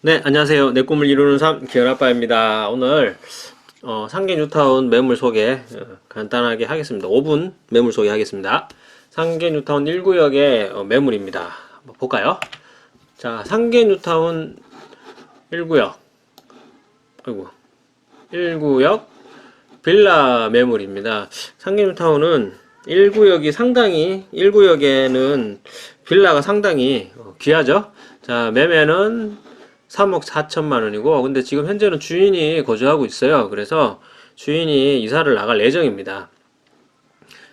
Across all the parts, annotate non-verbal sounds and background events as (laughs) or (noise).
네, 안녕하세요. 내 꿈을 이루는 삶 기현아빠입니다. 오늘 어, 상계 뉴타운 매물 소개 어, 간단하게 하겠습니다. 5분 매물 소개 하겠습니다. 상계 뉴타운 1구역의 어, 매물입니다. 한번 볼까요? 자, 상계 뉴타운 1구역. 아이고. 1구역 빌라 매물입니다. 상계 뉴타운은 1구역이 상당히 1구역에는 빌라가 상당히 어, 귀하죠. 자, 매매는 3억 4천만 원이고 근데 지금 현재는 주인이 거주하고 있어요. 그래서 주인이 이사를 나갈 예정입니다.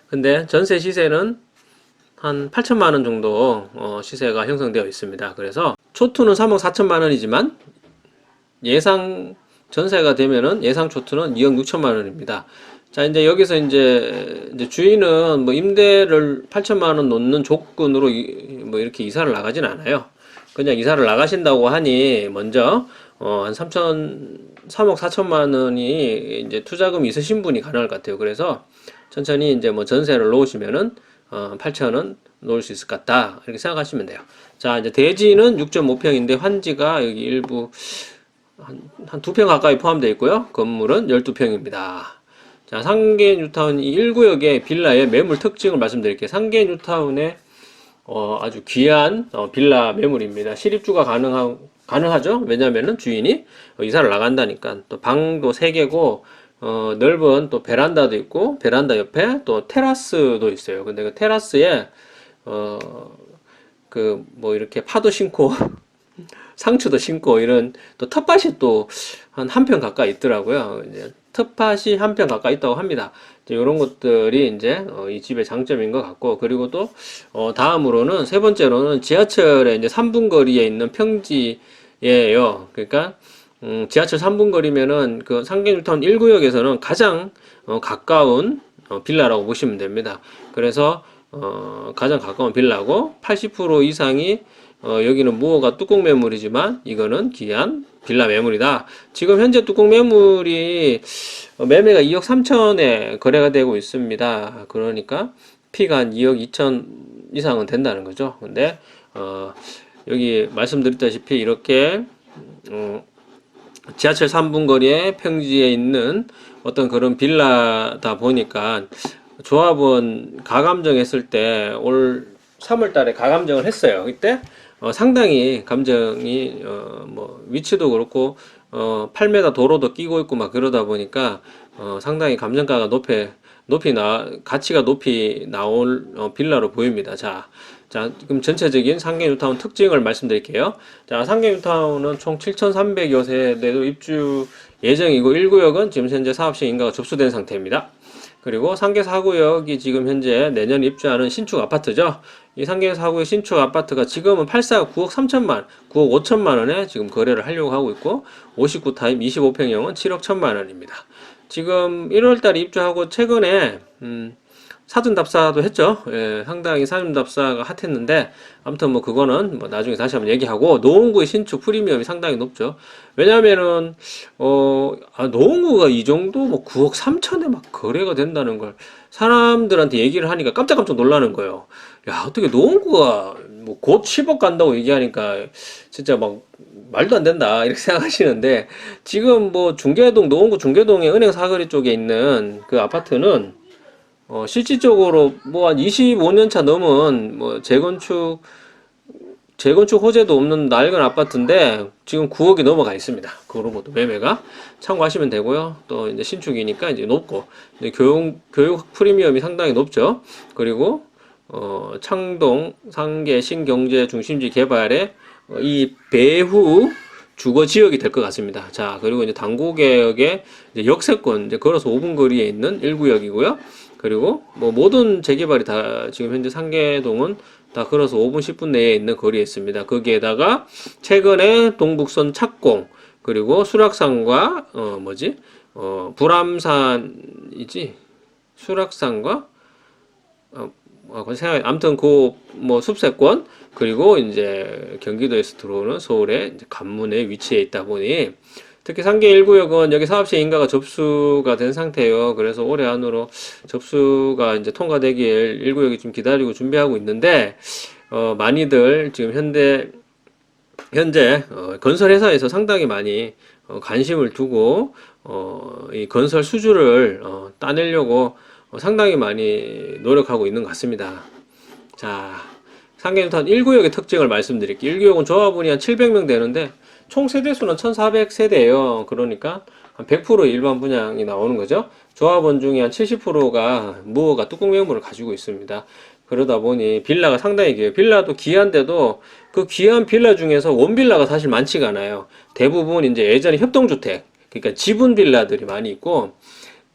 근데 전세 시세는 한 8천만 원 정도 어, 시세가 형성되어 있습니다. 그래서 초투는 3억 4천만 원이지만 예상 전세가 되면은 예상 초투는 2억 6천만 원입니다. 자, 이제 여기서 이제, 이제 주인은 뭐 임대를 8천만 원 놓는 조건으로 이- 뭐 이렇게 이사를 나가진 않아요. 그냥 이사를 나가신다고 하니 먼저 어, 한 3천, 3억 4천만 원이 이제 투자금이 있으신 분이 가능할 것 같아요. 그래서 천천히 이제 뭐 전세를 놓으시면은 어, 8천 원 놓을 수 있을 것 같다. 이렇게 생각하시면 돼요. 자, 이제 대지는 6.5평인데 환지가 여기 일부 한, 한두평 가까이 포함되어 있고요. 건물은 12평입니다. 자, 상계 뉴타운 이 1구역의 빌라의 매물 특징을 말씀드릴게요. 상계 뉴타운의 어, 아주 귀한 어, 빌라 매물입니다. 실입주가 가능하, 가능하죠? 왜냐면은 주인이 어, 이사를 나간다니까. 또 방도 3개고, 어, 넓은 또 베란다도 있고, 베란다 옆에 또 테라스도 있어요. 근데 그 테라스에, 어, 그, 뭐 이렇게 파도 심고, (laughs) 상추도 심고, 이런 또 텃밭이 또 한한평 가까이 있더라고요. 이제 텃밭이 한평 가까이 있다고 합니다. 이런 것들이 이제 어, 이 집의 장점인 것 같고 그리고 또 어, 다음으로는 세 번째로는 지하철에 이제 3분 거리에 있는 평지예요. 그러니까 음, 지하철 3분 거리면은 그 상계뉴타운 1구역에서는 가장 어, 가까운 어, 빌라라고 보시면 됩니다. 그래서 어, 가장 가까운 빌라고 80% 이상이 어, 여기는 무허가 뚜껑 매물이지만 이거는 기한 빌라 매물이다. 지금 현재 뚜껑 매물이 어, 매매가 2억 3천에 거래가 되고 있습니다. 그러니까 피가 한 2억 2천 이상은 된다는 거죠. 근데 어, 여기 말씀드렸다시피 이렇게 어, 지하철 3분 거리에 평지에 있는 어떤 그런 빌라다 보니까 조합원 가감정했을 때 올 3월 달에 가감정을 했어요. 그때 어, 상당히 감정이 어, 뭐 위치도 그렇고 어, 8m 도로도 끼고 있고 막 그러다 보니까 어, 상당히 감정가가 높이 높이 나 가치가 높이 나올 어, 빌라로 보입니다. 자, 자 그럼 전체적인 상계 뉴타운 특징을 말씀드릴게요. 자, 상계 뉴타운은 총 7,300여 세대도 입주 예정이고 1구역은 지금 현재 사업시 인가가 접수된 상태입니다. 그리고 상계 4구역이 지금 현재 내년 입주하는 신축 아파트죠. 이 상계 4구역 신축 아파트가 지금은 8사가 9억 3천만, 9억 5천만 원에 지금 거래를 하려고 하고 있고 59 타입 25평형은 7억 1천만 원입니다. 지금 1월 달에 입주하고 최근에 음, 사전 답사도 했죠. 예, 상당히 사전 답사가 핫했는데 아무튼 뭐 그거는 뭐 나중에 다시 한번 얘기하고 노원구의 신축 프리미엄이 상당히 높죠. 왜냐면은 어 아, 노원구가 이 정도 뭐 9억 3천에 막 거래가 된다는 걸 사람들한테 얘기를 하니까 깜짝깜짝 놀라는 거예요. 야 어떻게 노원구가 뭐 곧 10억 간다고 얘기하니까 진짜 막 말도 안 된다 이렇게 (laughs) 생각하시는데 지금 뭐 중계동 노원구 중계동의 은행 사거리 쪽에 있는 그 아파트는 어, 실질적으로 뭐 한 25년 차 넘은 뭐 재건축 재건축 호재도 없는 낡은 아파트인데 지금 9억이 넘어가 있습니다. 그로 모두 매매가 참고하시면 되고요. 또 이제 신축이니까 이제 높고 이제 교육 교육 프리미엄이 상당히 높죠. 그리고 어, 창동 상계 신경제 중심지 개발에 어, 이 배후 주거 지역이 될 것 같습니다. 자, 그리고 이제 당구개역의 이제 역세권, 이제 걸어서 5분 거리에 있는 1구역이고요. 그리고 뭐 모든 재개발이 다 지금 현재 상계동은 다 걸어서 5분 10분 내에 있는 거리에 있습니다. 거기에다가 최근에 동북선 착공 그리고 수락산과 어 뭐지 어 불암산이지 수락산과 어, 어, 그 생각, 아무튼 그 뭐 숲세권 그리고 이제 경기도에서 들어오는 서울의 관문에 위치해 있다 보니 특히 상계 1구역은 여기 사업시 인가가 접수가 된 상태예요. 그래서 올해 안으로 접수가 이제 통과되길 1구역이 좀 기다리고 준비하고 있는데 어, 많이들 지금 현대 현재 어, 건설 회사에서 상당히 많이 어, 관심을 두고 어, 이 건설 수주를 어, 따내려고 어, 상당히 많이 노력하고 있는 것 같습니다. 자, 상계뉴턴 1구역의 특징을 말씀드릴게요. 1구역은 조합원이 한 700명 되는데 총 세대수는 1400세대예요. 그러니까 한 100% 일반 분양이 나오는 거죠. 조합원 중에 한 70%가 무허가 뚜껑 매물을 가지고 있습니다. 그러다 보니 빌라가 상당히 귀해요. 빌라도 귀한데도 그 귀한 빌라 중에서 원빌라가 사실 많지가 않아요. 대부분 이제 예전에 협동주택, 그러니까 지분 빌라들이 많이 있고,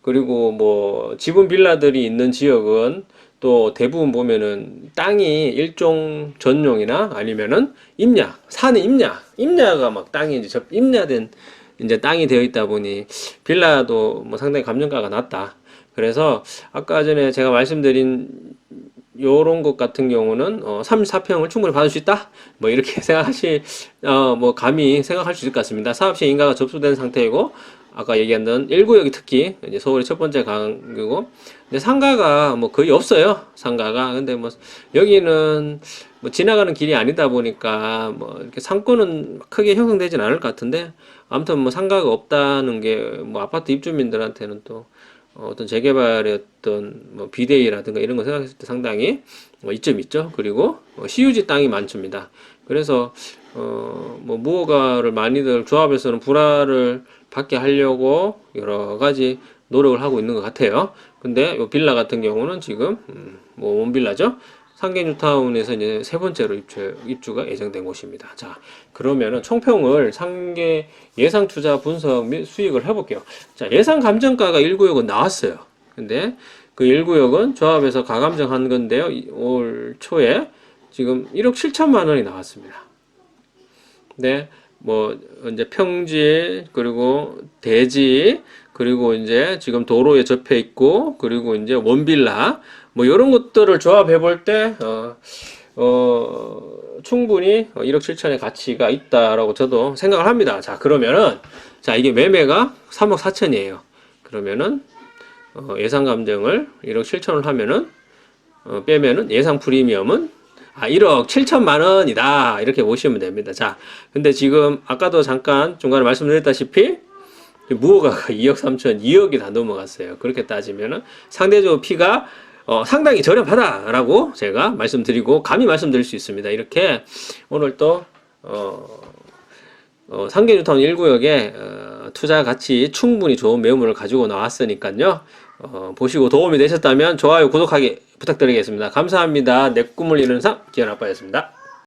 그리고 뭐 지분 빌라들이 있는 지역은 또 대부분 보면은 땅이 일종 전용이나 아니면은 임야, 산의 임야, 임야가 막 땅이 이제 접 임야된 이제 땅이 되어 있다 보니 빌라도 뭐 상당히 감정가가 낮다. 그래서 아까 전에 제가 말씀드린 요런 것 같은 경우는 어, 34평을 충분히 받을 수 있다. 뭐 이렇게 (laughs) 생각하시 어, 뭐 감히 생각할 수 있을 것 같습니다. 사업 시행 인가가 접수된 상태이고 아까 얘기했던 1구역이 특히 이제 서울의 첫 번째 강이고 근데 상가가 뭐 거의 없어요. 상가가. 근데 뭐 여기는 뭐 지나가는 길이 아니다 보니까 뭐 이렇게 상권은 크게 형성되진 않을 것 같은데 아무튼 뭐 상가가 없다는 게 뭐 아파트 입주민들한테는 또 어, 어떤 재개발의 어떤 뭐 비대위라든가 이런 거 생각했을 때 상당히 어, 이점이 있죠. 그리고 어, 시유지 땅이 많습니다. 그래서 어, 뭐 무허가를 많이들 조합에서는 불화를 받게 하려고 여러 가지 노력을 하고 있는 것 같아요. 근데 요 빌라 같은 경우는 지금 음, 뭐 원빌라죠. 상계 뉴타운에서 이제 세 번째로 입주, 입주가 예정된 곳입니다. 자, 그러면은 총평을 상계 예상 투자 분석 및 수익을 해볼게요. 자, 예상 감정가가 1구역은 나왔어요. 근데 그 1구역은 조합에서 가감정한 건데요. 이- 올 초에 지금 1억 7천만 원이 나왔습니다. 네, 뭐 이제 평지 그리고 대지 그리고 이제 지금 도로에 접해 있고 그리고 이제 원빌라 뭐 이런 것들을 조합해 볼때 어, 어, 충분히 1억 7천의 가치가 있다라고 저도 생각을 합니다. 자, 그러면은 자, 이게 매매가 3억 4천이에요. 그러면은 어, 예상 감정을 1억 7천을 하면은 어, 빼면은 예상 프리미엄은 아, 1억 7천만 원이다. 이렇게 보시면 됩니다. 자, 근데 지금 아까도 잠깐 중간에 말씀드렸다시피 무허가가 2억 3천, 2억이 다 넘어갔어요. 그렇게 따지면은 상대적으로 피가 어, 상당히 저렴하다라고 제가 말씀드리고 감히 말씀드릴 수 있습니다. 이렇게 오늘 또 어, 어, 상계뉴타운 1구역에 어, 투자 가치 충분히 좋은 매물을 가지고 나왔으니까요. 어, 보시고 도움이 되셨다면 좋아요, 구독하기 부탁드리겠습니다. 감사합니다. 내 꿈을 이루는 삶, 기현 아빠였습니다.